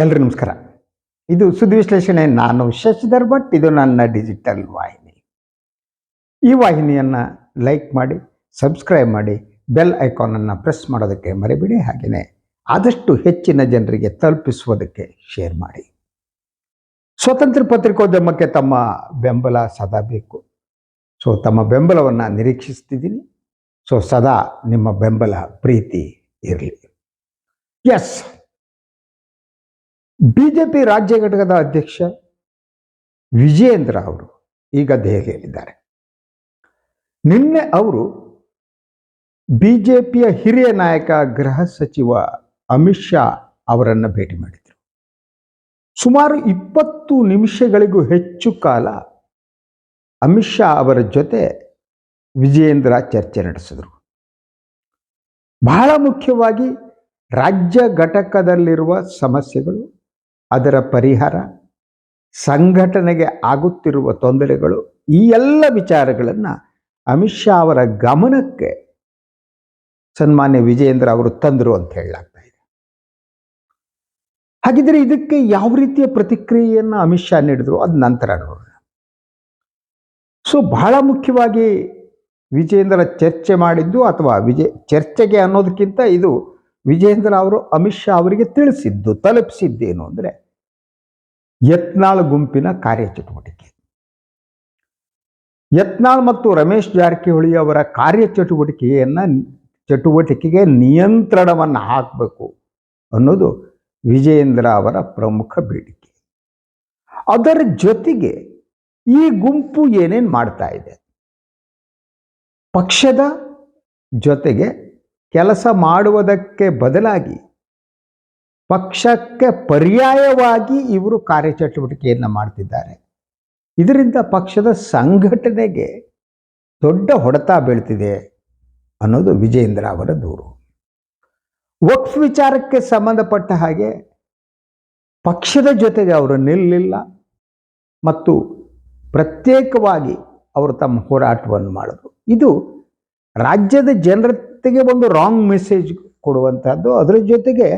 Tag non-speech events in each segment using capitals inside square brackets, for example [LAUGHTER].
ಎಲ್ರಿ ನಮಸ್ಕಾರ. ಇದು ಸುದ್ದಿ ವಿಶ್ಲೇಷಣೆ ನಾನು ಶಶಿಧರ್ ಭಟ್ ಇದು ನನ್ನ ಡಿಜಿಟಲ್ ವಾಹಿನಿ. ಈ ವಾಹಿನಿಯನ್ನು ಲೈಕ್ ಮಾಡಿ ಸಬ್ಸ್ಕ್ರೈಬ್ ಮಾಡಿ ಬೆಲ್ ಐಕಾನನ್ನು ಪ್ರೆಸ್ ಮಾಡೋದಕ್ಕೆ ಮರಿಬೇಡಿ. ಹಾಗೆಯೇ ಆದಷ್ಟು ಹೆಚ್ಚಿನ ಜನರಿಗೆ ತಲುಪಿಸುವುದಕ್ಕೆ ಶೇರ್ ಮಾಡಿ. ಸ್ವತಂತ್ರ ಪತ್ರಿಕೋದ್ಯಮಕ್ಕೆ ತಮ್ಮ ಬೆಂಬಲ ಸದಾ ಬೇಕು. ಸೊ ತಮ್ಮ ಬೆಂಬಲವನ್ನು ನಿರೀಕ್ಷಿಸ್ತಿದ್ದೀನಿ. ಸೊ ಸದಾ ನಿಮ್ಮ ಬೆಂಬಲ, ಪ್ರೀತಿ ಇರಲಿ. ಎಸ್ ಬಿಜೆಪಿ ರಾಜ್ಯ ಘಟಕದ ಅಧ್ಯಕ್ಷ ವಿಜಯೇಂದ್ರ ಅವರು ಈಗ ದೆಹಲಿಯಲ್ಲಿದ್ದಾರೆ. ನಿನ್ನೆ ಅವರು ಬಿಜೆಪಿಯ ಹಿರಿಯ ನಾಯಕ ಗೃಹ ಸಚಿವ ಅಮಿತ್ ಶಾ ಅವರನ್ನು ಭೇಟಿ ಮಾಡಿದರು. ಸುಮಾರು ಇಪ್ಪತ್ತು ನಿಮಿಷಗಳಿಗೂ ಹೆಚ್ಚು ಕಾಲ ಅಮಿತ್ ಶಾ ಅವರ ಜೊತೆ ವಿಜಯೇಂದ್ರ ಚರ್ಚೆ ನಡೆಸಿದರು. ಬಹಳ ಮುಖ್ಯವಾಗಿ ರಾಜ್ಯ ಘಟಕದಲ್ಲಿರುವ ಸಮಸ್ಯೆಗಳು ಅದರ ಪರಿಹಾರ, ಸಂಘಟನೆಗೆ ಆಗುತ್ತಿರುವ ತೊಂದರೆಗಳು, ಈ ಎಲ್ಲ ವಿಚಾರಗಳನ್ನು ಅಮಿತ್ ಶಾ ಅವರ ಗಮನಕ್ಕೆ ಸನ್ಮಾನ್ಯ ವಿಜಯೇಂದ್ರ ಅವರು ತಂದರು ಅಂತ ಹೇಳಲಾಗ್ತಾ ಇದೆ. ಹಾಗಿದ್ರೆ ಇದಕ್ಕೆ ಯಾವ ರೀತಿಯ ಪ್ರತಿಕ್ರಿಯೆಯನ್ನು ಅಮಿತ್ ಶಾ ನೀಡಿದ್ರು ಅದು ನಂತರ ನೋಡೋಣ. ಸೊ ಬಹಳ ಮುಖ್ಯವಾಗಿ ವಿಜಯೇಂದ್ರ ಚರ್ಚೆ ಮಾಡಿದ್ದು ಅಥವಾ ವಿಜಯ ಚರ್ಚೆಗೆ ಅನ್ನೋದಕ್ಕಿಂತ ಇದು ವಿಜಯೇಂದ್ರ ಅವರು ಅಮಿತ್ ಶಾ ಅವರಿಗೆ ತಿಳಿಸಿದ್ದು, ತಲುಪಿಸಿದ್ದೇನು ಅಂದರೆ ಯತ್ನಾಳ್ ಗುಂಪಿನ ಕಾರ್ಯಚಟುವಟಿಕೆ. ಯತ್ನಾಳ್ ಮತ್ತು ರಮೇಶ್ ಜಾರಕಿಹೊಳಿ ಅವರ ಕಾರ್ಯಚಟುವಟಿಕೆಯನ್ನ, ಚಟುವಟಿಕೆಗೆ ನಿಯಂತ್ರಣವನ್ನು ಹಾಕಬೇಕು ಅನ್ನೋದು ವಿಜಯೇಂದ್ರ ಅವರ ಪ್ರಮುಖ ಬೇಡಿಕೆ. ಅದರ ಜೊತೆಗೆ ಈ ಗುಂಪು ಏನೇನು ಮಾಡ್ತಾ ಇದೆ? ಪಕ್ಷದ ಜೊತೆಗೆ ಕೆಲಸ ಮಾಡುವುದಕ್ಕೆ ಬದಲಾಗಿ ಪಕ್ಷಕ್ಕೆ ಪರ್ಯಾಯವಾಗಿ ಇವರು ಕಾರ್ಯಚಟುವಟಿಕೆಯನ್ನು ಮಾಡ್ತಿದ್ದಾರೆ. ಇದರಿಂದ ಪಕ್ಷದ ಸಂಘಟನೆಗೆ ದೊಡ್ಡ ಹೊಡೆತ ಬೀಳ್ತಿದೆ ಅನ್ನೋದು ವಿಜೇಂದ್ರ ಅವರ ದೂರು. ವಕ್ಫ್ ವಿಚಾರಕ್ಕೆ ಸಂಬಂಧಪಟ್ಟ ಹಾಗೆ ಪಕ್ಷದ ಜೊತೆಗೆ ಅವರು ನಿಲ್ಲಿಲ್ಲ ಮತ್ತು ಪ್ರತ್ಯೇಕವಾಗಿ ಅವರು ತಮ್ಮ ಹೋರಾಟವನ್ನು ಮಾಡಿದ್ರು. ಇದು ರಾಜ್ಯದ ಜನತೆಗೆ ಒಂದು ರಾಂಗ್ ಮೆಸೇಜ್ ಕೊಡುವಂಥದ್ದು ಅದರ ಜೊತೆಗೆ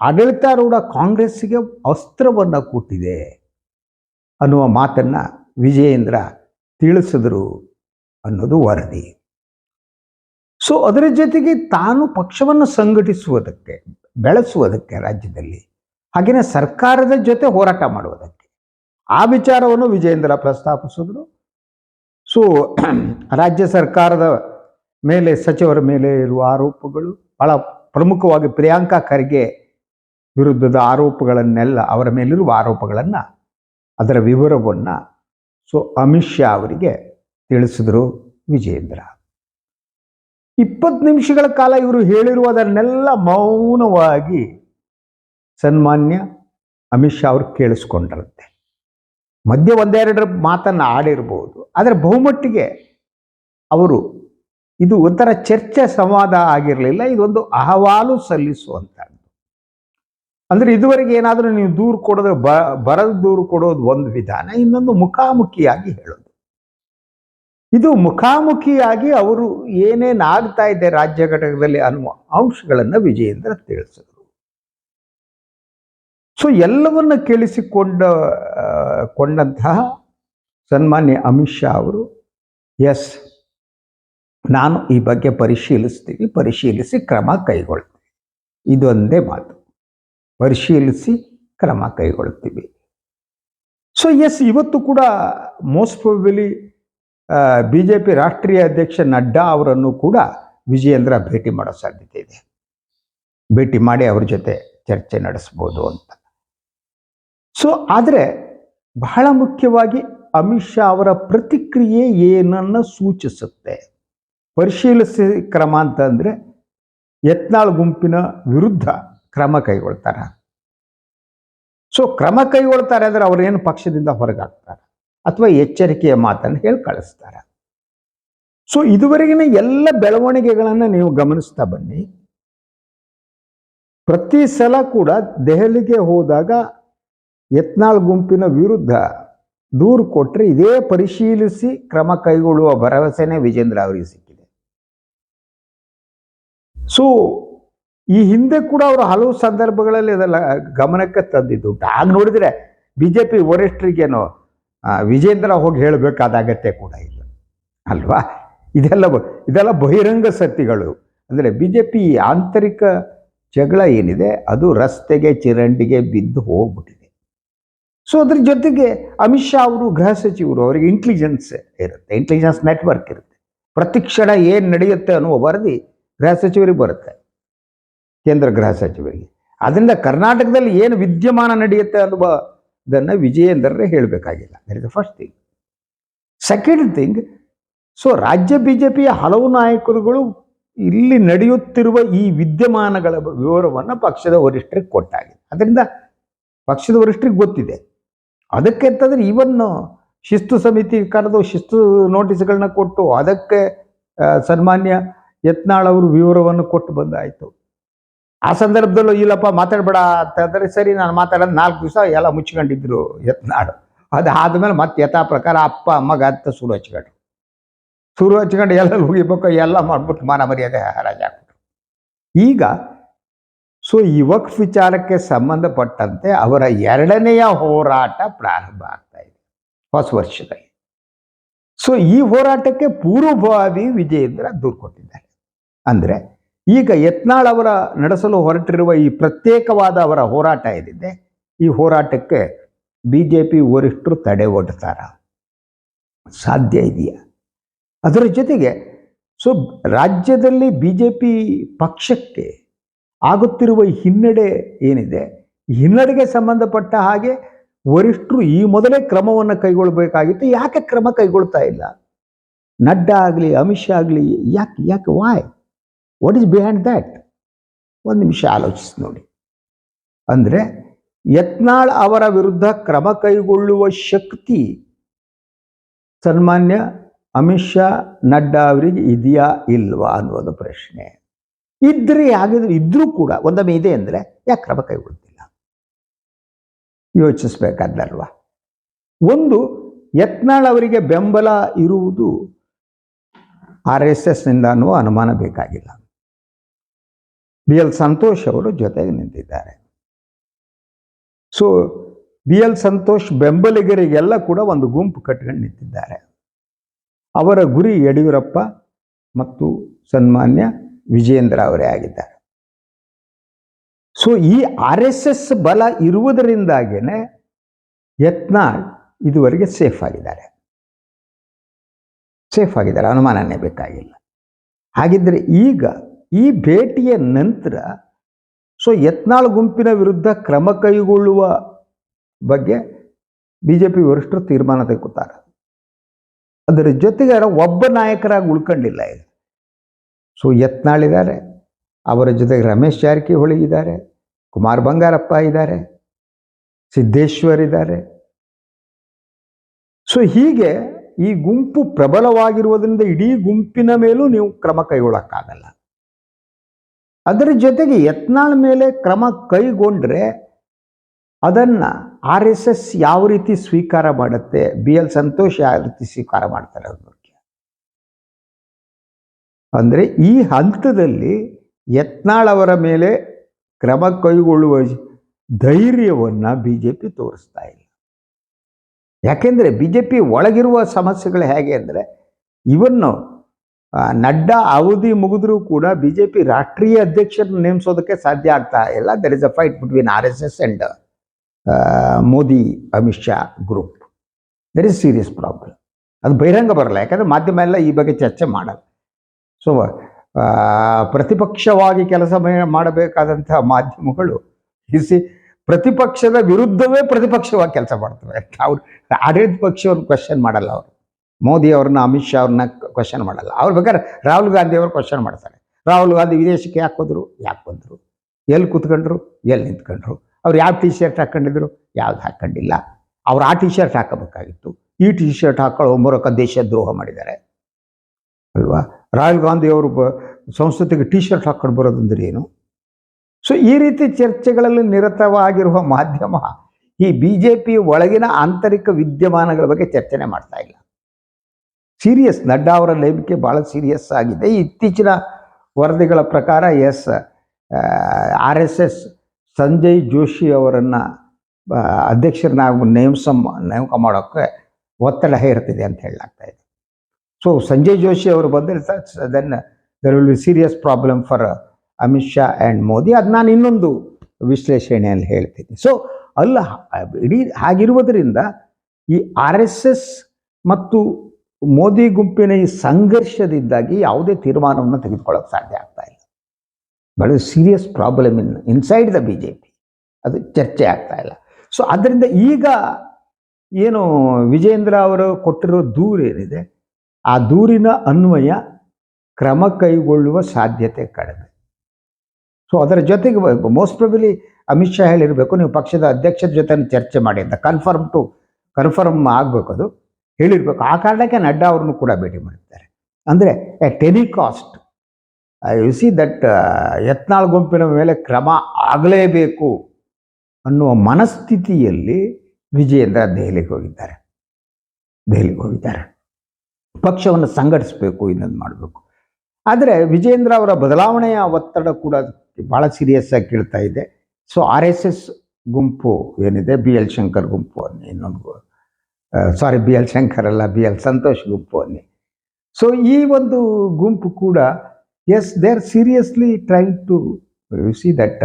ಆಡಳಿತಾರೂಢ ಕಾಂಗ್ರೆಸ್ಸಿಗೆ ಅಸ್ತ್ರವನ್ನು ಕೊಟ್ಟಿದೆ ಅನ್ನುವ ಮಾತನ್ನು ವಿಜಯೇಂದ್ರ ತಿಳಿಸಿದ್ರು ಅನ್ನೋದು ವರದಿ. ಸೊ ಅದರ ಜೊತೆಗೆ ತಾನು ಪಕ್ಷವನ್ನು ಸಂಘಟಿಸುವುದಕ್ಕೆ, ಬೆಳೆಸುವುದಕ್ಕೆ ರಾಜ್ಯದಲ್ಲಿ ಹಾಗೆಯೇ ಸರ್ಕಾರದ ಜೊತೆ ಹೋರಾಟ ಮಾಡುವುದಕ್ಕೆ ಆ ವಿಚಾರವನ್ನು ವಿಜಯೇಂದ್ರ ಪ್ರಸ್ತಾಪಿಸಿದ್ರು. ಸೊ [CLEARS THROAT] ರಾಜ್ಯ ಸರ್ಕಾರದ ಮೇಲೆ, ಸಚಿವರ ಮೇಲೆ ಇರುವ ಆರೋಪಗಳು ಬಹಳ ಪ್ರಮುಖವಾಗಿ ಪ್ರಿಯಾಂಕಾ ಖರ್ಗೆ ವಿರುದ್ಧದ ಆರೋಪಗಳನ್ನೆಲ್ಲ ಅವರ ಮೇಲಿರುವ ಆರೋಪಗಳನ್ನು, ಅದರ ವಿವರವನ್ನು ಸೊ ಅಮಿತ್ ಶಾ ಅವರಿಗೆ ತಿಳಿಸಿದರು ವಿಜೇಂದ್ರ ಇಪ್ಪತ್ತು ನಿಮಿಷಗಳ ಕಾಲ ಇವರು ಹೇಳಿರುವುದನ್ನೆಲ್ಲ ಮೌನವಾಗಿ ಸನ್ಮಾನ್ಯ ಅಮಿತ್ ಶಾ ಅವರು ಕೇಳಿಸ್ಕೊಂಡಿರುತ್ತೆ ಮಧ್ಯೆ ಒಂದೆರಡರ ಮಾತನ್ನು ಆಡಿರ್ಬೋದು, ಆದರೆ ಬಹುಮಟ್ಟಿಗೆ ಅವರು ಇದು ಒಂಥರ ಚರ್ಚೆ ಸಂವಾದ ಆಗಿರಲಿಲ್ಲ, ಇದೊಂದು ಅಹವಾಲು ಸಲ್ಲಿಸುವಂಥದ್ದು ಅಂದರೆ ಇದುವರೆಗೆ ಏನಾದರೂ ನೀವು ದೂರು ಕೊಡೋದ್ರೆ ಬ, ಬರದ ದೂರು ಕೊಡೋದು ಒಂದು ವಿಧಾನ ಇನ್ನೊಂದು ಮುಖಾಮುಖಿಯಾಗಿ ಹೇಳೋದು. ಇದು ಮುಖಾಮುಖಿಯಾಗಿ ಅವರು ಏನೇನು ಆಗ್ತಾ ಇದೆ ರಾಜ್ಯ ಘಟಕದಲ್ಲಿ ಅನ್ನುವ ಅಂಶಗಳನ್ನು ವಿಜಯೇಂದ್ರ ತಿಳಿಸಿದರು. ಸೊ ಎಲ್ಲವನ್ನ ಕೇಳಿಸಿಕೊಂಡ ಕೊಂಡಂತಹ ಸನ್ಮಾನ್ಯ ಅಮಿತ್ ಶಾ ಅವರು ಎಸ್ ನಾನು ಈ ಬಗ್ಗೆ ಪರಿಶೀಲಿಸ್ತೀವಿ, ಪರಿಶೀಲಿಸಿ ಕ್ರಮ ಕೈಗೊಳ್ತೀನಿ. ಇದೊಂದೇ ಮಾತು. ಪರಿಶೀಲಿಸಿ ಕ್ರಮ ಕೈಗೊಳ್ತೀವಿ ಸೊ ಎಸ್ ಇವತ್ತು ಕೂಡ most probably B J P ರಾಷ್ಟ್ರೀಯ ಅಧ್ಯಕ್ಷ ನಡ್ಡಾ ಅವರನ್ನು ಕೂಡ ವಿಜಯೇಂದ್ರ ಭೇಟಿ ಮಾಡೋ ಸಾಧ್ಯತೆ ಇದೆ. ಭೇಟಿ ಮಾಡಿ ಅವ್ರ ಜೊತೆ ಚರ್ಚೆ ನಡೆಸ್ಬೋದು ಅಂತ. ಸೊ ಆದರೆ ಬಹಳ ಮುಖ್ಯವಾಗಿ ಅಮಿತ್ ಶಾ ಅವರ ಪ್ರತಿಕ್ರಿಯೆ ಏನನ್ನು ಸೂಚಿಸುತ್ತೆ? ಪರಿಶೀಲಿಸಿ ಕ್ರಮ ಅಂತಂದರೆ ಯತ್ನಾಳ್ ಗುಂಪಿನ ವಿರುದ್ಧ ಕ್ರಮ ಕೈಗೊಳ್ತಾರೆ. ಸೊ ಕ್ರಮ ಕೈಗೊಳ್ತಾರೆ ಅಂದರೆ ಅವರೇನು ಪಕ್ಷದಿಂದ ಹೊರಗಾಗ್ತಾರೆ? ಅಥವಾ ಎಚ್ಚರಿಕೆಯ ಮಾತನ್ನು ಹೇಳಿ ಕಳಿಸ್ತಾರೆ. ಸೊ ಇದುವರೆಗಿನ ಎಲ್ಲ ಬೆಳವಣಿಗೆಗಳನ್ನು ನೀವು ಗಮನಿಸ್ತಾ ಬನ್ನಿ. ಪ್ರತಿ ಸಲ ಕೂಡ ದೆಹಲಿಗೆ ಹೋದಾಗ ಯತ್ನಾಳ್ ಗುಂಪಿನ ವಿರುದ್ಧ ದೂರು ಕೊಟ್ಟರೆ ಇದೇ ಪರಿಶೀಲಿಸಿ ಕ್ರಮ ಕೈಗೊಳ್ಳುವ ಭರವಸೆನೇ ವಿಜೇಂದ್ರ ಅವರಿಗೆ ಸಿಕ್ಕಿದೆ. ಸೊ ಈ ಹಿಂದೆ ಕೂಡ ಅವರು ಹಲವು ಸಂದರ್ಭಗಳಲ್ಲಿ ಅದೆಲ್ಲ ಗಮನಕ್ಕೆ ತಂದಿದ್ದು ಆಗ ನೋಡಿದ್ರೆ ಬಿ ಜೆ ಪಿ ವರಿಷ್ಠರಿಗೇನು ವಿಜೇಂದ್ರ ಹೋಗಿ ಹೇಳಬೇಕಾದ ಅಗತ್ಯ ಕೂಡ ಇಲ್ಲ. ಅಲ್ವಾ? ಇದೆಲ್ಲ ಇದೆಲ್ಲ ಬಹಿರಂಗ ಸತ್ಯಗಳು ಅಂದರೆ ಬಿ ಜೆ ಪಿ ಆಂತರಿಕ ಜಗಳ ಏನಿದೆ, ಅದು ರಸ್ತೆಗೆ, ಚಿರಂಡಿಗೆ ಬಿದ್ದು ಹೋಗ್ಬಿಟ್ಟಿದೆ. ಸೊ ಅದ್ರ ಜೊತೆಗೆ ಅಮಿತ್ ಶಾ ಅವರು ಗೃಹ ಸಚಿವರು, ಅವರಿಗೆ ಇಂಟೆಲಿಜೆನ್ಸ್ ಇರುತ್ತೆ. ಇಂಟೆಲಿಜೆನ್ಸ್ ನೆಟ್ವರ್ಕ್ ಇರುತ್ತೆ. ಪ್ರತಿ ಕ್ಷಣ ಏನು ನಡೆಯುತ್ತೆ ಅನ್ನುವ ವರದಿ ಗೃಹ ಸಚಿವರಿಗೆ ಬರುತ್ತೆ. ಕೇಂದ್ರ ಗೃಹ ಸಚಿವರಿಗೆ. ಅದರಿಂದ ಕರ್ನಾಟಕದಲ್ಲಿ ಏನು ವಿದ್ಯಮಾನ ನಡೆಯುತ್ತೆ ಅನ್ನುವುದನ್ನು ವಿಜಯೇಂದ್ರರೇ ಹೇಳಬೇಕಾಗಿಲ್ಲ. That is the first thing second thing so ರಾಜ್ಯ ಬಿ ಜೆ ಪಿಯ ಹಲವು ನಾಯಕರುಗಳು ಇಲ್ಲಿ ನಡೆಯುತ್ತಿರುವ ಈ ವಿದ್ಯಮಾನಗಳ ವಿವರವನ್ನು ಪಕ್ಷದ ವರಿಷ್ಠರಿಗೆ ಕೊಟ್ಟಾಗಿದೆ. ಅದರಿಂದ ಪಕ್ಷದ ವರಿಷ್ಠರಿಗೆ ಗೊತ್ತಿದೆ. ಅದಕ್ಕೆ ಅಂತಂದ್ರೆ ಇವನ್ನು ಶಿಸ್ತು ಸಮಿತಿ ಕರೆದು ಶಿಸ್ತು ನೋಟಿಸ್ಗಳನ್ನ ಕೊಟ್ಟು ಅದಕ್ಕೆ ಸನ್ಮಾನ್ಯ ಯತ್ನಾಳ್ ಅವರು ವಿವರವನ್ನು ಕೊಟ್ಟು ಬಂದಾಯಿತು. ಆ ಸಂದರ್ಭದಲ್ಲೂ ಇಲ್ಲಪ್ಪ, ಮಾತಾಡಬೇಡ ಅಂತಂದರೆ ಸರಿ, ನಾನು ಮಾತಾಡೋದು ನಾಲ್ಕು ದಿವಸ ಎಲ್ಲ ಮುಚ್ಕೊಂಡಿದ್ರು ಯತ್ನಾಡು. ಅದು ಆದಮೇಲೆ ಮತ್ತೆ ಯಥಾ ಪ್ರಕಾರ ಅಪ್ಪ, ಅಮ್ಮ ಅಂತ ಸುರು ಹಚ್ಕೊಂಡ್ರು ಸುರು ಹಚ್ಕೊಂಡು ಎಲ್ಲ ಹೋಗಿಬೇಕು ಎಲ್ಲ ಮಾಡ್ಬಿಟ್ಟು ಮಾನ ಮರ್ಯಾದೆ ಹರಾಜ್ ಹಾಕ್ಬಿಟ್ರು. ಈಗ, ಸೊ ಯುವಕ್ ವಿಚಾರಕ್ಕೆ ಸಂಬಂಧಪಟ್ಟಂತೆ ಅವರ ಎರಡನೆಯ ಹೋರಾಟ ಪ್ರಾರಂಭ ಆಗ್ತಾ ಇದೆ, ಹೊಸ ವರ್ಷದಲ್ಲಿ. ಸೊ, ಈ ಹೋರಾಟಕ್ಕೆ ಪೂರ್ವಭಾವಿ ವಿಜಯೇಂದ್ರ ದೂರು ಕೊಟ್ಟಿದ್ದಾರೆ. ಅಂದರೆ ಈಗ ಯತ್ನಾಳ್ ಅವರ ನಡೆಸಲು ಹೊರಟಿರುವ ಈ ಪ್ರತ್ಯೇಕವಾದ ಅವರ ಹೋರಾಟ ಏನಿದೆ? ಈ ಹೋರಾಟಕ್ಕೆ ಬಿ ಜೆ ಪಿ ವರಿಷ್ಠರು ತಡೆ ಒಡ್ತಾರ ಸಾಧ್ಯ ಇದೆಯಾ? ಅದರ ಜೊತೆಗೆ ಸೊ ರಾಜ್ಯದಲ್ಲಿ ಬಿ ಜೆ ಪಿ ಪಕ್ಷಕ್ಕೆ ಆಗುತ್ತಿರುವ ಹಿನ್ನಡೆ ಏನಿದೆ? ಹಿನ್ನಡೆಗೆ ಸಂಬಂಧಪಟ್ಟ ಹಾಗೆ ವರಿಷ್ಠರು ಈ ಮೊದಲೇ ಕ್ರಮವನ್ನು ಕೈಗೊಳ್ಳಬೇಕಾಗಿತ್ತು ಯಾಕೆ ಕ್ರಮ ಕೈಗೊಳ್ತಾ ಇಲ್ಲ? ನಡ್ಡಾ ಆಗಲಿ, ಅಮಿತ್ ಶಾ ಆಗಲಿ, ಯಾಕೆ ಯಾಕೆ why what is behind that ಒಂದು ನಿಮಿಷ ಆಲೋಚಿಸಿ ನೋಡಿ. ಅಂದರೆ ಯತ್ನಾಳ್ ಅವರ ವಿರುದ್ಧ ಕ್ರಮ ಕೈಗೊಳ್ಳುವ ಶಕ್ತಿ ಸನ್ಮಾನ್ಯ ಅಮಿತ್ ಶಾ ನಡ್ಡಾ ಅವರಿಗೆ ಇದೆಯಾ ಇಲ್ವಾ ಅನ್ನೋದು ಪ್ರಶ್ನೆ. ಇದ್ರೆ ಹಾಗಿದ್ರೆ ಇದ್ರೂ ಕೂಡ ಒಂದೊಮ್ಮೆ ಇದೆ ಅಂದರೆ ಯಾಕೆ ಕ್ರಮ ಕೈಗೊಳ್ತಿಲ್ಲ ಯೋಚಿಸ್ಬೇಕಾದಲ್ವಾ ಒಂದು, ಯತ್ನಾಳ್ ಅವರಿಗೆ ಬೆಂಬಲ ಇರುವುದು ಆರ್ ಎಸ್ ಎಸ್ನಿಂದ ಅನ್ನುವ ಅನುಮಾನ ಬೇಕಾಗಿಲ್ಲ. ಬಿ ಎಲ್ ಸಂತೋಷ್ ಅವರು ಜೊತೆಗೆ ನಿಂತಿದ್ದಾರೆ. ಸೊ ಬಿ ಎಲ್ ಸಂತೋಷ್ ಬೆಂಬಲಿಗರಿಗೆಲ್ಲ ಕೂಡ ಒಂದು ಗುಂಪು ಕಟ್ಕೊಂಡು ನಿಂತಿದ್ದಾರೆ. ಅವರ ಗುರಿ ಯಡಿಯೂರಪ್ಪ ಮತ್ತು ಸನ್ಮಾನ್ಯ ವಿಜೇಂದ್ರ ಅವರೇ ಆಗಿದ್ದಾರೆ. ಸೊ ಈ ಆರ್ ಎಸ್ ಎಸ್ ಬಲ ಇರುವುದರಿಂದಾಗೇನೆ ಯತ್ನಾಳ್ ಇದುವರೆಗೆ ಸೇಫ್ ಆಗಿದ್ದಾರೆ. ಸೇಫ್ ಆಗಿದ್ದಾರೆ, ಅನುಮಾನನೇ ಬೇಕಾಗಿಲ್ಲ. ಹಾಗಿದ್ರೆ ಈಗ ಈ ಭೇಟಿಯ ನಂತರ ಸೊ ಯತ್ನಾಳ್ ಗುಂಪಿನ ವಿರುದ್ಧ ಕ್ರಮ ಕೈಗೊಳ್ಳುವ ಬಗ್ಗೆ ಬಿ ಜೆ ಪಿ ವರಿಷ್ಠರು ತೀರ್ಮಾನ ತೆಕ್ಕುತ್ತಾರೆ ಅದರ ಜೊತೆಗೆ ಒಬ್ಬ ನಾಯಕರಾಗಿ ಉಳ್ಕೊಂಡಿಲ್ಲ ಇದು ಸೊ ಯತ್ನಾಳಿದ್ದಾರೆ ಅವರ ಜೊತೆಗೆ ರಮೇಶ್ ಜಾರಕಿಹೊಳಿ ಇದ್ದಾರೆ, ಕುಮಾರ್ ಬಂಗಾರಪ್ಪ ಇದ್ದಾರೆ, ಸಿದ್ದೇಶ್ವರ್ ಇದ್ದಾರೆ. ಸೊ ಹೀಗೆ ಈ ಗುಂಪು ಪ್ರಬಲವಾಗಿರುವುದರಿಂದ ಇಡೀ ಗುಂಪಿನ ಮೇಲೂ ನೀವು ಕ್ರಮ ಕೈಗೊಳ್ಳಕ್ಕಾಗಲ್ಲ. ಅದರ ಜೊತೆಗೆ ಯತ್ನಾಳ್ ಮೇಲೆ ಕ್ರಮ ಕೈಗೊಂಡ್ರೆ ಅದನ್ನ ಆರ್ ಎಸ್ ಎಸ್ ಯಾವ ರೀತಿ ಸ್ವೀಕಾರ ಮಾಡುತ್ತೆ? ಬಿ ಎಲ್ ಸಂತೋಷ್ ಯಾವ ರೀತಿ ಸ್ವೀಕಾರ ಮಾಡ್ತಾರೆ ಅದ್ರ ಬಗ್ಗೆ? ಅಂದರೆ ಈ ಹಂತದಲ್ಲಿ ಯತ್ನಾಳ್ ಅವರ ಮೇಲೆ ಕ್ರಮ ಕೈಗೊಳ್ಳುವ ಧೈರ್ಯವನ್ನು ಬಿ ಜೆ ಪಿ ತೋರಿಸ್ತಾ ಇಲ್ಲ. ಯಾಕೆಂದರೆ ಬಿ ಜೆ ಪಿ ಒಳಗಿರುವ ಸಮಸ್ಯೆಗಳು ಹೇಗೆ ಅಂದರೆ, ಇವನ್ನು ನಡ್ಡಾ ಅವಧಿ ಮುಗಿದ್ರೂ ಕೂಡ ಬಿ ಜೆ ಪಿ ರಾಷ್ಟ್ರೀಯ ಅಧ್ಯಕ್ಷರನ್ನು ನೇಮಿಸೋದಕ್ಕೆ ಸಾಧ್ಯ ಆಗ್ತಾ ಇಲ್ಲ. There is a fight between R S S and Modi, Amit Shah group there is serious problem ಅದು ಬಹಿರಂಗ ಬರಲ್ಲ. ಯಾಕಂದರೆ ಮಾಧ್ಯಮ ಎಲ್ಲ ಈ ಬಗ್ಗೆ ಚರ್ಚೆ ಮಾಡಲ್ಲ. ಸೊ ಪ್ರತಿಪಕ್ಷವಾಗಿ ಕೆಲಸ ಮಾಡಬೇಕಾದಂತಹ ಮಾಧ್ಯಮಗಳು ಇಸಿ ಪ್ರತಿಪಕ್ಷದ ವಿರುದ್ಧವೇ ಪ್ರತಿಪಕ್ಷವಾಗಿ ಕೆಲಸ ಮಾಡ್ತವೆ. ಅವ್ರು ಆಡಳಿತ ಪಕ್ಷವನ್ನು ಕ್ವಶನ್ ಮಾಡಲ್ಲ ಅವರು. ಮೋದಿ ಅವ್ರನ್ನ, ಅಮಿತ್ ಶಾ ಅವ್ರನ್ನ ಕ್ವಶನ್ ಮಾಡಲ್ಲ. ಅವ್ರ ಬೇಕಾದ್ರೆ ರಾಹುಲ್ ಗಾಂಧಿ ಅವರು ಕ್ವಶನ್ ಮಾಡ್ತಾರೆ. ರಾಹುಲ್ ಗಾಂಧಿ ವಿದೇಶಕ್ಕೆ ಯಾಕೆ ಹೋದ್ರು? ಯಾಕೆ ಬಂದರು? ಎಲ್ಲಿ ಕೂತ್ಕೊಂಡ್ರು? ಎಲ್ಲಿ ನಿಂತ್ಕೊಂಡ್ರು? ಅವ್ರು ಯಾವ ಟಿ ಶರ್ಟ್ ಹಾಕ್ಕೊಂಡಿದ್ರು ಯಾವ್ದು ಹಾಕ್ಕೊಂಡಿಲ್ಲ ಅವ್ರು ಆ ಟಿ ಶರ್ಟ್ ಹಾಕಬೇಕಾಗಿತ್ತು. ಈ ಟಿ ಶರ್ಟ್ ಹಾಕೊಳ್ಳೋ ಮೂಲಕ ದೇಶ ದ್ರೋಹ ಮಾಡಿದ್ದಾರೆ. ಅಲ್ವಾ? ರಾಹುಲ್ ಗಾಂಧಿ ಅವರು ಬ, ಸಂಸತ್ತಿಗೆ ಟಿ ಶರ್ಟ್ ಹಾಕೊಂಡು ಬರೋದಂದ್ರೆ ಏನು? ಸೊ ಈ ರೀತಿ ಚರ್ಚೆಗಳಲ್ಲಿ ನಿರತವಾಗಿರುವ ಮಾಧ್ಯಮ ಈ ಬಿ ಜೆ ಪಿ ಒಳಗಿನ ಆಂತರಿಕ ವಿದ್ಯಮಾನಗಳ ಬಗ್ಗೆ ಚರ್ಚೆನೆ ಮಾಡ್ತಾ ಇಲ್ಲ. ಸೀರಿಯಸ್ ನಡ್ಡಾ ಅವರ ನೇಮಿಕೆ ಭಾಳ ಸೀರಿಯಸ್ ಆಗಿದೆ. ಇತ್ತೀಚಿನ ವರದಿಗಳ ಪ್ರಕಾರ, S R S S Sanjay Joshi ಅವರನ್ನು ಅಧ್ಯಕ್ಷರನ್ನಾಗಿ ನೇಮಸ ನೇಮಕ ಮಾಡೋಕ್ಕೆ ಒತ್ತಡ ಹೇರ್ತಿದೆ ಅಂತ ಹೇಳಲಾಗ್ತಾ ಇದೆ. ಸೊ ಸಂಜಯ್ ಜೋಶಿ ಅವರು ಬಂದರೆ then there will be serious problem for Amit Shah and Modi. ಅದು ನಾನು ಇನ್ನೊಂದು ವಿಶ್ಲೇಷಣೆಯಲ್ಲಿ ಹೇಳ್ತೀನಿ. ಸೊ ಅಲ್ಲ, ಇಡೀ ಹಾಗಿರುವುದರಿಂದ ಈ ಆರ್ ಎಸ್ ಎಸ್ ಮತ್ತು ಮೋದಿ ಗುಂಪಿನ ಈ ಸಂಘರ್ಷದಿಂದಾಗಿ ಯಾವುದೇ ತೀರ್ಮಾನವನ್ನು ತೆಗೆದುಕೊಳ್ಳೋಕೆ ಸಾಧ್ಯ ಆಗ್ತಾ ಇಲ್ಲ. ಬಹಳ serious problem in inside the B J P ಅದು ಚರ್ಚೆ ಆಗ್ತಾ ಇಲ್ಲ. ಸೊ ಅದರಿಂದ ಈಗ ಏನು ವಿಜೇಂದ್ರ ಅವರು ಕೊಟ್ಟಿರೋ ದೂರು ಏನಿದೆ, ಆ ದೂರಿನ ಅನ್ವಯ ಕ್ರಮ ಕೈಗೊಳ್ಳುವ ಸಾಧ್ಯತೆ ಕಡಿಮೆ. ಸೊ ಅದರ ಜೊತೆಗೆ ಮೋಸ್ಟ್ ಪ್ರೊಬಲಿ ಅಮಿತ್ ಶಾ ಹೇಳಿರಬೇಕು, ನೀವು ಪಕ್ಷದ ಅಧ್ಯಕ್ಷರ ಜೊತೆ ಚರ್ಚೆ ಮಾಡಿ ಅಂತ ಕನ್ಫರ್ಮ್ ಟು ಕನ್ಫರ್ಮ್ ಆಗಬೇಕು ಅದು. ಹೇಳಿರ್ಬೇಕು. ಆ ಕಾರಣಕ್ಕೆ ನಡ್ಡಾ ಅವ್ರನ್ನು ಕೂಡ ಭೇಟಿ ಮಾಡಿದ್ದಾರೆ. ಅಂದರೆ, a telecast you see that Yatnal ಗುಂಪಿನ ಮೇಲೆ ಕ್ರಮ ಆಗಲೇಬೇಕು ಅನ್ನುವ ಮನಸ್ಥಿತಿಯಲ್ಲಿ ವಿಜಯೇಂದ್ರ ದೆಹಲಿಗೆ ಹೋಗಿದ್ದಾರೆ. ದೆಹಲಿಗೆ ಹೋಗಿದ್ದಾರೆ. ಪಕ್ಷವನ್ನು ಸಂಘಟಿಸಬೇಕು, ಇನ್ನೊಂದು ಮಾಡಬೇಕು. ಆದರೆ ವಿಜೇಂದ್ರ ಅವರ ಬದಲಾವಣೆಯ ಒತ್ತಡ ಕೂಡ ಭಾಳ ಸೀರಿಯಸ್ ಆಗಿ ಕೇಳ್ತಾ ಇದೆ. ಸೊ ಆರ್ ಎಸ್ ಎಸ್ ಗುಂಪು ಏನಿದೆ ಬಿ ಎಲ್ ಶಂಕರ್ ಗುಂಪು ಅನ್ನೋ ಇನ್ನೊಂದು ಸಾರಿ ಬಿ ಎಲ್ ಶಂಕರ್ ಅಲ್ಲ ಬಿ ಎಲ್ ಸಂತೋಷ್ ಗುಂಪು ಅನ್ನಿ ಸೊ ಈ ಒಂದು ಗುಂಪು ಕೂಡ yes they are seriously trying to you see that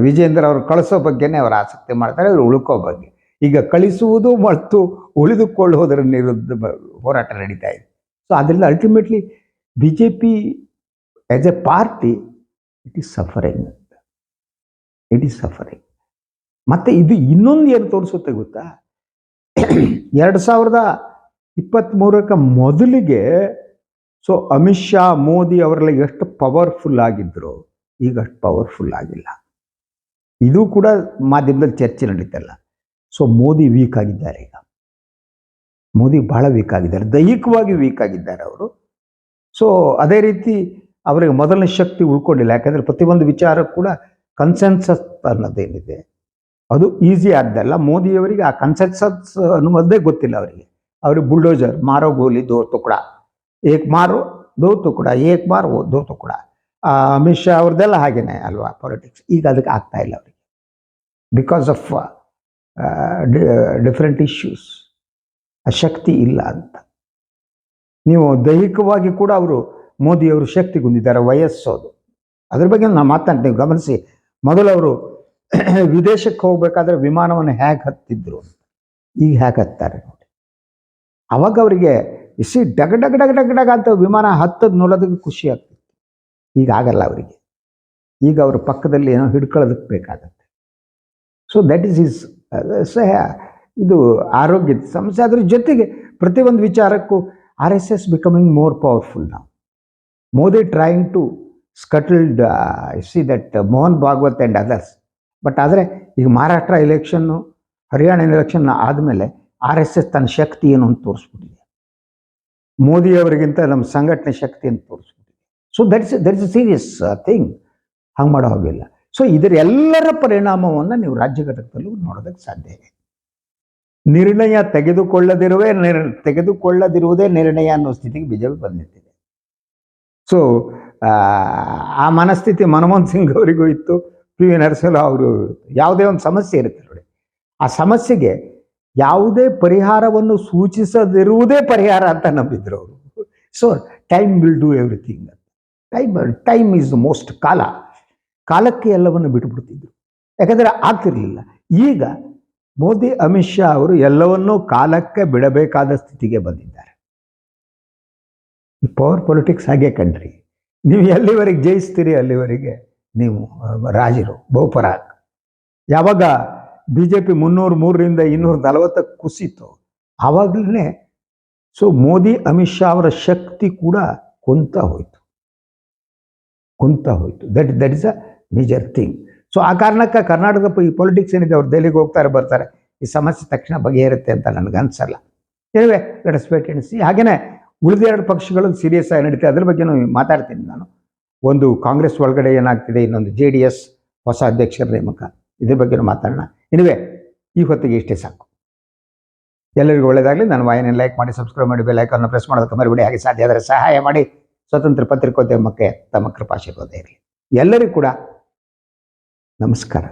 Vijendra ಅವರು ಕಳಿಸೋ ಬಗ್ಗೆನೇ ಅವರು ಆಸಕ್ತಿ ಮಾಡ್ತಾರೆ, ಅವರು ಉಳ್ಕೋ ಬಗ್ಗೆ. ಈಗ ಕಳಿಸುವುದು ಮತ್ತು ಉಳಿದುಕೊಳ್ಳುವುದರ ವಿರುದ್ಧ ಬ- ಹೋರಾಟ ನಡೀತಾ ಇದೆ. ಸೊ ಅದರಿಂದ ultimately B J P as a party it is suffering it is suffering ಮತ್ತು ಇದು ಇನ್ನೊಂದು ಏನು ತೋರಿಸುತ್ತೆ ಗೊತ್ತಾ? ಎರಡು ಸಾವಿರದ ಇಪ್ಪತ್ತ್ಮೂರಕ್ಕೆ ಮೊದಲಿಗೆ, ಸೊ, ಅಮಿತ್ ಶಾ, ಮೋದಿ ಅವರೆಲ್ಲ ಎಷ್ಟು ಪವರ್ಫುಲ್ ಆಗಿದ್ದರು ಈಗ ಅಷ್ಟು ಪವರ್ಫುಲ್ ಆಗಿಲ್ಲ. ಇದು ಕೂಡ ಮಾಧ್ಯಮದಲ್ಲಿ ಚರ್ಚೆ ನಡೀತಲ್ಲ ಸೊ, ಮೋದಿ ವೀಕ್ ಆಗಿದ್ದಾರೆ ಈಗ. ಮೋದಿ ಬಹಳ ವೀಕ್ ಆಗಿದ್ದಾರೆ. ದೈಹಿಕವಾಗಿ ವೀಕ್ ಆಗಿದ್ದಾರೆ ಅವರು. ಸೊ, ಅದೇ ರೀತಿ ಅವರಿಗೆ ಮೊದಲನೇ ಶಕ್ತಿ ಉಳ್ಕೊಂಡಿಲ್ಲ. ಯಾಕಂದರೆ ಪ್ರತಿಯೊಂದು ವಿಚಾರ ಕೂಡ ಕನ್ಸೆನ್ಸಸ್ ಅನ್ನೋದೇನಿದೆ. ಅದು ಈಸಿ ಆದ್ದಲ್ಲ. ಮೋದಿಯವರಿಗೆ ಆ ಕನ್ಸೆನ್ಸಸ್ ಅನ್ನುವುದೇ ಗೊತ್ತಿಲ್ಲ ಅವರಿಗೆ. ಅವ್ರಿಗೆ ಬುಲ್ಡೋಜರ್ ಮಾರೋ ಗೋಲಿ, ದೋ ತುಕುಡ. ಏಕ್ ಮಾರು, ದೋ ತುಕುಡ. ಏಕ್ ಮಾರು, ದೋ ತುಕುಡ. ಅಮಿತ್ ಶಾ ಅವ್ರದ್ದೆಲ್ಲ ಹಾಗೇನೆ ಅಲ್ವಾ ಪಾಲಿಟಿಕ್ಸ್ ಈಗ ಅದಕ್ಕೆ ಆಗ್ತಾ ಇಲ್ಲ ಅವರಿಗೆ. ಬಿಕಾಸ್ ಆಫ್ ಡಿಫ್ರೆಂಟ್ ಇಶ್ಯೂಸ್ ಆ ಶಕ್ತಿ ಇಲ್ಲ ಅಂತ. ನೀವು ದೈಹಿಕವಾಗಿ ಕೂಡ ಅವರು ಮೋದಿಯವರು ಶಕ್ತಿ ಹೊಂದಿದ್ದಾರೆ ವಯಸ್ಸೋದು ಅದ್ರ ಬಗ್ಗೆ ನಾನು ಮಾತಾಡ್ತೀನಿ ಗಮನಿಸಿ. ಮೊದಲು ಅವರು [CLEARS THROAT] ವಿದೇಶಕ್ಕೆ ಹೋಗ್ಬೇಕಾದ್ರೆ ವಿಮಾನವನ್ನು ಹೇಗೆ ಹತ್ತಿದ್ರು ಈಗ ಹೇಗೆ ಹತ್ತಾರೆ ನೋಡಿ. ಅವಾಗ ಅವರಿಗೆ ಇಸಿ ಡಗ ಡಗ ಡಗ ಡಗ ಡಗ ಅಂತ ವಿಮಾನ ಹತ್ತದ ನೋಡೋದಕ್ಕೆ ಖುಷಿ ಆಗ್ತಿತ್ತು. ಈಗ ಆಗಲ್ಲ ಅವರಿಗೆ. ಈಗ ಅವ್ರ ಪಕ್ಕದಲ್ಲಿ ಏನೋ ಹಿಡ್ಕೊಳ್ಳೋದಕ್ಕೆ ಬೇಕಾಗತ್ತೆ. ಸೊ ದಟ್ ಈಸ್ ಇಸ್ ಸಹ ಇದು ಆರೋಗ್ಯದ ಸಮಸ್ಯೆ. ಅದ್ರ ಜೊತೆಗೆ ಪ್ರತಿಯೊಂದು ವಿಚಾರಕ್ಕೂ R S S becoming more powerful ನಾವು Modi trying to scuttled see that Mohan Bhagwat and others but ಆದರೆ ಈಗ ಮಹಾರಾಷ್ಟ್ರ ಎಲೆಕ್ಷನ್ನು ಹರಿಯಾಣ ಎಲೆಕ್ಷನ್ ಆದಮೇಲೆ ಆರ್ ಎಸ್ ಎಸ್ ತನ್ನ ಶಕ್ತಿ ಏನು ಅಂತ ತೋರಿಸ್ಬಿಟ್ಟಿದೆ ಮೋದಿಯವರಿಗಿಂತ ನಮ್ಮ ಸಂಘಟನೆ ಶಕ್ತಿ ಅಂತ ತೋರಿಸ್ಬಿಟ್ಟಿದೆ so that's that is serious thing ಹಂಗೆ ಮಾಡೋ ಹಾಗಿಲ್ಲ ಸೊ ಇದರ ಎಲ್ಲರ ಪರಿಣಾಮವನ್ನು ನೀವು ರಾಜ್ಯ ಘಟಕದಲ್ಲೂ ನೋಡೋದಕ್ಕೆ ಸಾಧ್ಯ ಇದೆ. ನಿರ್ಣಯ ತೆಗೆದುಕೊಳ್ಳದಿರುವೇ, ನಿರ್, ತೆಗೆದುಕೊಳ್ಳದಿರುವುದೇ ನಿರ್ಣಯ ಅನ್ನೋ ಸ್ಥಿತಿಗೆ ಬಿಜೆಪಿ ಬಂದಿದೆ ಸೊ ಆ ಮನಸ್ಥಿತಿ ಮನಮೋಹನ್ ಸಿಂಗ್ ಅವರಿಗೂ ಇತ್ತು. ಪಿ ವಿ ನರಸಿಂಹ ಅವರು ಯಾವುದೇ ಒಂದು ಸಮಸ್ಯೆ ಇರುತ್ತೆ ನೋಡಿ. ಆ ಸಮಸ್ಯೆಗೆ ಯಾವುದೇ ಪರಿಹಾರವನ್ನು ಸೂಚಿಸದಿರುವುದೇ ಪರಿಹಾರ ಅಂತ ನಂಬಿದ್ರು ಅವರು. So time will do everything time time is most ಕಾಲ. ಕಾಲಕ್ಕೆ ಎಲ್ಲವನ್ನು ಬಿಟ್ಬಿಡ್ತಿದ್ರು ಯಾಕಂದರೆ ಆಗ್ತಿರ್ಲಿಲ್ಲ. ಈಗ ಮೋದಿ, ಅಮಿತ್ ಶಾ ಅವರು ಎಲ್ಲವನ್ನೂ ಕಾಲಕ್ಕೆ ಬಿಡಬೇಕಾದ ಸ್ಥಿತಿಗೆ ಬಂದಿದ್ದಾರೆ. ಈ ಪವರ್ ಪೊಲಿಟಿಕ್ಸ್ ಹಾಗೆ ಕಣ್ರಿ. ನೀವು ಎಲ್ಲಿವರೆಗೆ ಜಯಿಸ್ತೀರಿ ಅಲ್ಲಿವರೆಗೆ? ನೀವು ರಾಜರು, ಬಹುಪರಾಗ್. ಯಾವಾಗ ಬಿ ಜೆ ಪಿ ಮುನ್ನೂರ ಮೂರರಿಂದ ಇನ್ನೂರ ನಲವತ್ತಕ್ಕೆ ಕುಸಿತು, ಆವಾಗಲೇ ಸೊ ಮೋದಿ, ಅಮಿತ್ ಶಾ ಅವರ ಶಕ್ತಿ ಕೂಡ ಕುಂತ ಹೋಯಿತು. ಕುಂತ ಹೋಯಿತು. That that is a major thing so ಆ ಕಾರಣಕ್ಕೆ ಕರ್ನಾಟಕದ ಈ ಪೊಲಿಟಿಕ್ಸ್ ಏನಿದೆ, ಅವ್ರು ದೆಹಲಿಗೆ ಹೋಗ್ತಾರೆ, ಬರ್ತಾರೆ, ಈ ಸಮಸ್ಯೆ ತಕ್ಷಣ ಬಗೆಹರುತ್ತೆ ಅಂತ ನನಗೆ ಅನ್ಸಲ್ಲ. ಏನಿವೆ ಲೆಟ್ಸ್ ವೇಟ್ ಅಂಡ್ ಸಿ ಹಾಗೇನೆ ಉಳಿದೆರಡು ಪಕ್ಷಗಳು ಸೀರಿಯಸ್ ಆಗಿ ನಡೀತೆ ಅದ್ರ ಬಗ್ಗೆನೂ ಮಾತಾಡ್ತೀನಿ ನಾನು. ಒಂದು ಕಾಂಗ್ರೆಸ್ ಒಳಗಡೆ ಏನಾಗ್ತಿದೆ, ಇನ್ನೊಂದು ಜೆ ಡಿ ಎಸ್ ಹೊಸ ಅಧ್ಯಕ್ಷರ ನೇಮಕ. ಇದ್ರ ಬಗ್ಗೆ ಮಾತಾಡೋಣ. ಇನ್ನುವೆ ಈ ಹೊತ್ತಿಗೆ ಇಷ್ಟೇ ಸಾಕು. ಎಲ್ಲರಿಗೂ ಒಳ್ಳೆಯದಾಗಲಿ ನಾನು ವಾಹಿನಿಯನ್ನು ಲೈಕ್ ಮಾಡಿ ಸಬ್ಸ್ಕ್ರೈಬ್ ಮಾಡಿ ಬೆಲ್ ಐಕನ್ನು ಪ್ರೆಸ್ ಮಾಡೋದಕ್ಕೆ ಮರಿಬೇಡಿ. ಹಾಗೆ ಸಾಧ್ಯ ಆದರೆ ಸಹಾಯ ಮಾಡಿ. ಸ್ವತಂತ್ರ ಪತ್ರಿಕೋದ್ಯಮಕ್ಕೆ ತಮ್ಮ ಕೃಪಾಶೀರ್ವಾದ ಇರಲಿ. ಎಲ್ಲರಿಗೂ ಕೂಡ ನಮಸ್ಕಾರ.